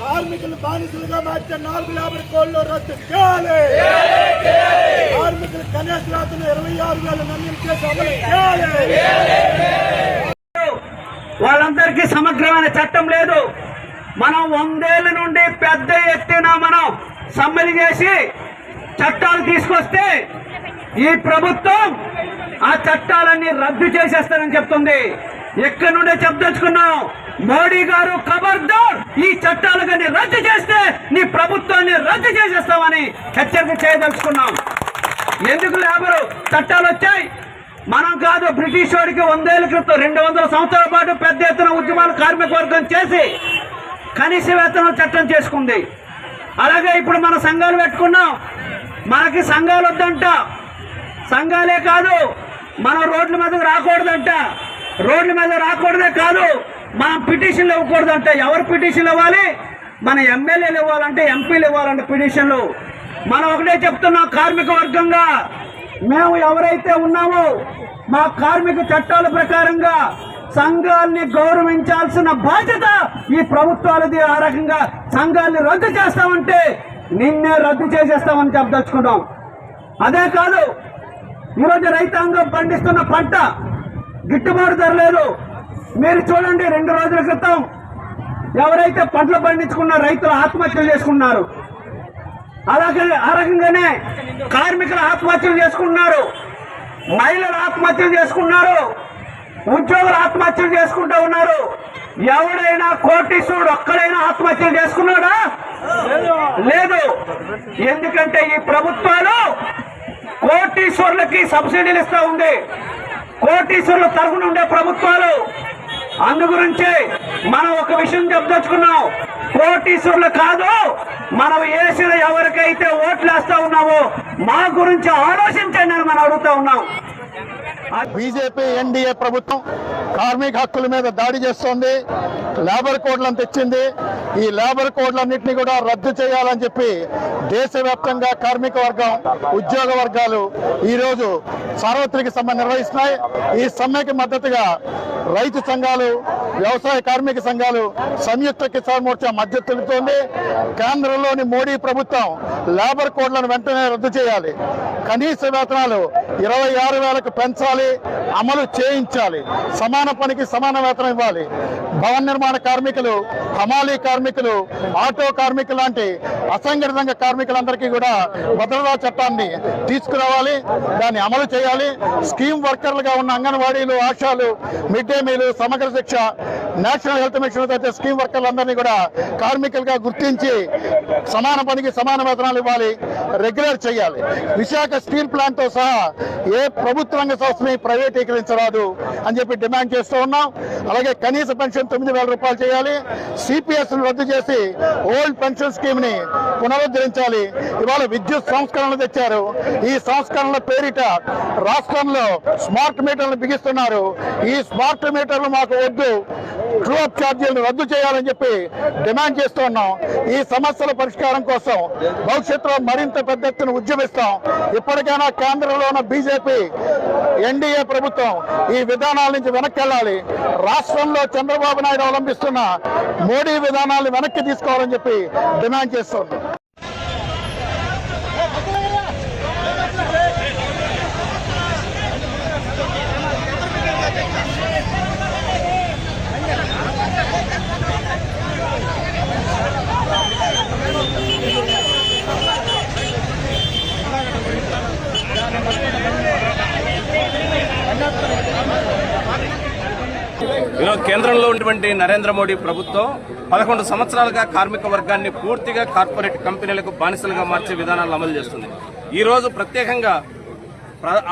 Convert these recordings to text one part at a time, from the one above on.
కార్మికులు బానిసలుగా మార్చే నాలుగు లేబర్ కోడ్లు రద్దు. చేయాలి. కార్మికులు కనీస రాత్రులు ఇరవై ఆరు వేల నమ్మిన చేసి అమలు చేయాలి. వాళ్ళందరికీ సమగ్రమైన చట్టం లేదు. మనం వందేళ్ళ నుండి పెద్ద ఎత్తున మనం సమ్మెలు చేసి చట్టాలు తీసుకొస్తే ఈ ప్రభుత్వం ఆ చట్టాలన్నీ రద్దు చేసేస్తారని చెప్తుంది. ఎక్కడి నుండే చెప్పదలుచుకున్నాం మోడీ గారు ఖబర్దార్ ఈ చట్టాలు కానీ రద్దు చేస్తే నీ ప్రభుత్వాన్ని రద్దు చేసేస్తామని హెచ్చరిక చేయదలుచుకున్నాం. ఎందుకు లేబరు? చట్టాలు వచ్చాయి. మనం కాదు బ్రిటిష్ వాడికి వందేళ్ళ క్రితం రెండు వందల సంవత్సరాల పాటు పెద్ద ఎత్తున ఉద్యమాలు కార్మిక వర్గం చేసి కనీస వేతనం చట్టం చేసుకుంది. అలాగే ఇప్పుడు మన సంఘాలు పెట్టుకున్నాం. మనకి సంఘాలు వద్దంట. సంఘాలే కాదు మనం రోడ్ల మీదకి రాకూడదంట. రోడ్ల మీద రాకూడదే కాదు. మనం పిటిషన్లు ఇవ్వకూడదంట ఎవరు పిటిషన్లు ఇవ్వాలి? మన ఎమ్మెల్యేలు ఇవ్వాలంటే ఎంపీలు ఇవ్వాలంటే పిటిషన్లు. మనం ఒకటే చెప్తున్నాం కార్మిక వర్గంగా. మేము ఎవరైతే ఉన్నామో మా కార్మిక చట్టాల ప్రకారంగా సంఘాల్ని గౌరవించాల్సిన బాధ్యత ఈ ప్రభుత్వాలది. ఆ రకంగా సంఘాల్ని రద్దు చేస్తామంటే నిన్నే రద్దు చేసేస్తామని చెప్పదలుచుకున్నాం. అదే కాదు ఈరోజు రైతాంగం పండిస్తున్న పంట గిట్టుబాటు ధర లేదు. మీరు చూడండి రెండు రోజుల క్రితం ఎవరైతే పంటలు పండించుకున్న రైతులు ఆత్మహత్యలు చేసుకున్నారు అలాగే ఆ రకంగానే కార్మికులు ఆత్మహత్యలు చేసుకున్నారు మహిళలు ఆత్మహత్యలు చేసుకున్నారు ఉద్యోగులు ఆత్మహత్యలు చేసుకుంటూ ఉన్నారు. ఎవడైనా కోటీశ్వరుడు ఒక్కడైనా ఆత్మహత్యలు చేసుకున్నాడా? లేదు. ఎందుకంటే ఈ ప్రభుత్వాలు కోటీశ్వరులకి సబ్సిడీలు ఇస్తా ఉంది. కోటీశ్వరుల తరఫున ఉండే ప్రభుత్వాలు అందు గురించి మనం ఒక విషయం చెప్పదలుచుకున్నాం. కోటీశ్వరులు కాదు మనం వేసిన ఎవరికైతే ఓట్లు వేస్తా ఉన్నామో మా గురించి ఆలోచించండి అని మనం అడుగుతా ఉన్నాం. బీజేపీ ఎన్డీఏ ప్రభుత్వం కార్మిక హక్కుల మీద దాడి చేస్తోంది. లేబర్ కోడ్లను తెచ్చింది. ఈ లేబర్ కోడ్లన్నింటినీ కూడా రద్దు చేయాలని చెప్పి దేశవ్యాప్తంగా కార్మిక వర్గం ఉద్యోగ వర్గాలు ఈరోజు సార్వత్రిక సమ్మె నిర్వహిస్తున్నాయి. ఈ సమ్మెకి మద్దతుగా రైతు సంఘాలు వ్యవసాయ కార్మిక సంఘాలు సంయుక్త కిసాన్ మోర్చా మద్దతు కేంద్రంలోని మోడీ ప్రభుత్వం లేబర్ కోడ్లను వెంటనే రద్దు చేయాలి. కనీస వేతనాలు ఇరవై ఆరు వేలకు పెంచాలి అమలు చేయించాలి. సమాన పనికి సమాన వేతనం ఇవ్వాలి. భవన నిర్మాణ కార్మికులు హమాలీ కార్మికులు ఆటో కార్మికులు లాంటి అసంఘటిత రంగ కార్మికులందరికీ కూడా భద్రతా చట్టాన్ని తీసుకురావాలి దాన్ని అమలు చేయాలి. స్కీమ్ వర్కర్లుగా ఉన్న అంగన్వాడీలు ఆశాలు mid day meal Samagra Shiksha national health mission అయితే స్కీమ్ వర్కర్లందరినీ కూడా కార్మికులుగా గుర్తించి సమాన పనికి సమాన వేతనాలు ఇవ్వాలి రెగ్యులర్ చేయాలి. విశాఖ స్టీల్ ప్లాంట్తో సహా ఏ ప్రభుత్వ రంగ సంస్థని ప్రైవేటీకరించరాదు అని చెప్పి డిమాండ్ చేస్తూ ఉన్నాం. అలాగే కనీస పెన్షన్ తొమ్మిది వేల రూపాయలు చేయాలి. సిపిఎస్ రద్దు చేసి ఓల్డ్ పెన్షన్ స్కీమ్ని పునరుద్ధరించాలి. ఇవాళ విద్యుత్ సంస్కరణలు తెచ్చారు. ఈ సంస్కరణల పేరిట రాష్ట్రంలో స్మార్ట్ మీటర్లు బిగిస్తున్నారు. ఈ స్మార్ట్ మీటర్లు మాకు వద్దు. ట్రూ అప్ ఛార్జీలను రద్దు చేయాలని చెప్పి డిమాండ్ చేస్తూ ఉన్నాం. ఈ సమస్యల పరిష్కారం కోసం భవిష్యత్తులో మరింత పెద్ద ఎత్తున ఉద్యమిస్తాం. ఇప్పటికైనా కేంద్రంలో ఉన్న బీజేపీ ఎన్డీఏ ప్రభుత్వం ఈ విధానాల నుంచి వెనక్కి వెళ్ళాలి రాష్ట్రంలో చంద్రబాబు నాయుడు అవలంబిస్తున్న మోడీ విధానాలను వెనక్కి తీసుకోవాలని చెప్పి డిమాండ్ చేస్తున్నాం ఈరోజు కేంద్రంలో ఉన్నటువంటి నరేంద్ర మోడీ ప్రభుత్వం పదకొండు సంవత్సరాలుగా కార్మిక వర్గాన్ని పూర్తిగా కార్పొరేట్ కంపెనీలకు బానిసలుగా మార్చే విధానాలను అమలు చేస్తుంది. ఈరోజు ప్రత్యేకంగా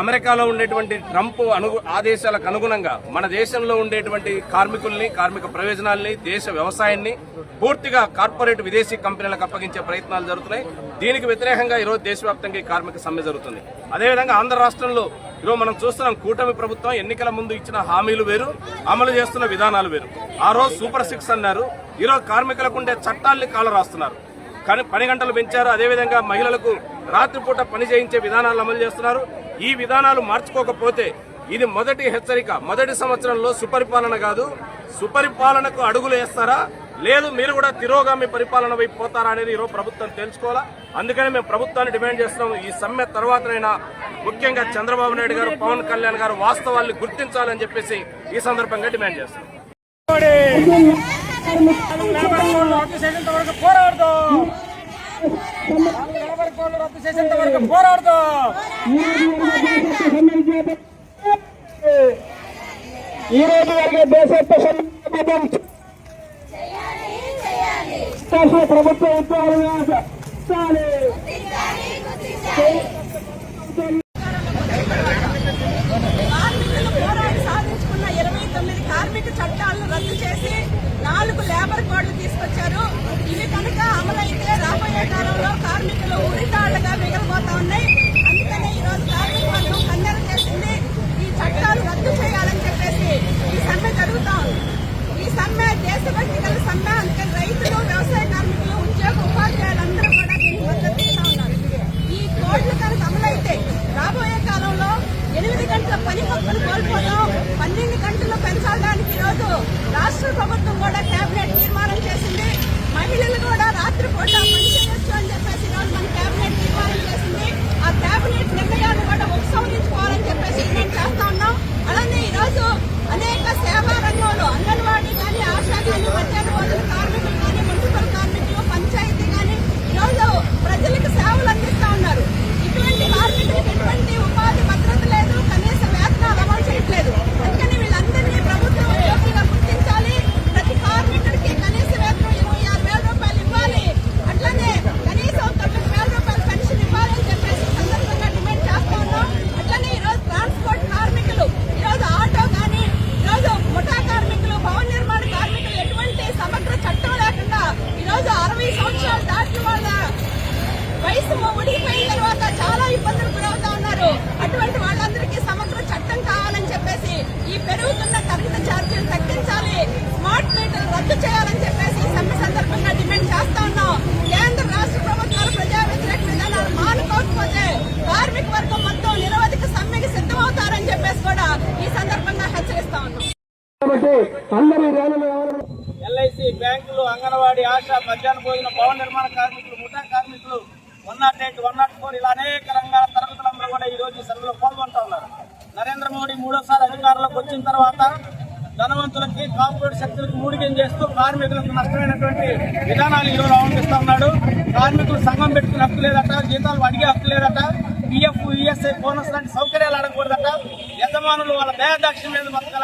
అమెరికాలో ఉండేటువంటి ట్రంప్ అను ఆదేశాలకు అనుగుణంగా మన దేశంలో ఉండేటువంటి కార్మికుల్ని కార్మిక ప్రయోజనాల్ని దేశ వ్యవసాయాన్ని పూర్తిగా కార్పొరేట్ విదేశీ కంపెనీలకు అప్పగించే ప్రయత్నాలు జరుగుతున్నాయి. దీనికి వ్యతిరేకంగా ఈరోజు దేశవ్యాప్తంగా ఈ కార్మిక సమ్మె జరుగుతుంది. అదేవిధంగా ఆంధ్ర రాష్ట్రంలో ఈరోజు మనం చూస్తున్నాం కూటమి ప్రభుత్వం ఎన్నికల ముందు ఇచ్చిన హామీలు వేరు అమలు చేస్తున్న విధానాలు వేరు. ఆ రోజు సూపర్ సిక్స్ అన్నారు. ఈరోజు కార్మికులకు ఉండే చట్టాన్ని కాలు రాస్తున్నారు. కానీ పని గంటలు పెంచారు. అదేవిధంగా మహిళలకు రాత్రిపూట పని చేయించే విధానాలు అమలు చేస్తున్నారు. ఈ విధానాలు మార్చుకోకపోతే ఇది మొదటి హెచ్చరిక. మొదటి సంవత్సరంలో సుపరిపాలన కాదు. సుపరిపాలనకు అడుగులు వేస్తారా? లేదు మీరు కూడా తిరోగామి పరిపాలన వైపు పోతారా అనేది ఈరోజు ప్రభుత్వం తెలుసుకోవాలా? అందుకనే మేము ప్రభుత్వాన్ని డిమాండ్ చేస్తున్నాం ఈ సమ్మె తర్వాతనైనా ముఖ్యంగా చంద్రబాబు నాయుడు గారు పవన్ కళ్యాణ్ గారు వాస్తవాల్ని గుర్తించాలని చెప్పేసి ఈ సందర్భంగా డిమాండ్ చేస్తున్నాం. ఈ రోజు దేశ రాష్ట్ర ప్రభుత్వ ఉద్యోగులు కార్మిక చట్టాలను రద్దు చేసి నాలుగు లేబర్ కోడ్లు తీసుకొచ్చారు. ఇవి కనుక అమలైతే కూడా ఈ సందర్భంగా హెచ్చరిస్తా ఉన్నాం. ఎల్ఐసి బ్యాంకులు అంగన్వాడి ఆశ మధ్యాహ్న భోజన భవన నిర్మాణ కార్మికులు ముఠా కార్మికులు one nought eight one nought four ఇలా అనేక రంగాల తరగతులందరూ కూడా ఈ రోజు సభలో పాల్గొంటా ఉన్నారు. నరేంద్ర మోడీ మూడోసారి అధికారంలోకి వచ్చిన తర్వాత ధనవంతులకి కార్పొరేట్ శక్తులకు మూడికం చేస్తూ కార్మికులకు నష్టమైనటువంటి విధానాలు ఈరోజు అవలంబిస్తా ఉన్నాడు. కార్మికులు సంఘం పెట్టుకుని హక్కు లేదట జీతాలు అడిగే హక్కు లేదట. పిఎఫ్ ఈఎస్ఐ బోనస్ లాంటి సౌకర్యాలు అడగకూడదట యజమానులు వాళ్ళ దయాదాక్షిణ మీద బతకాలి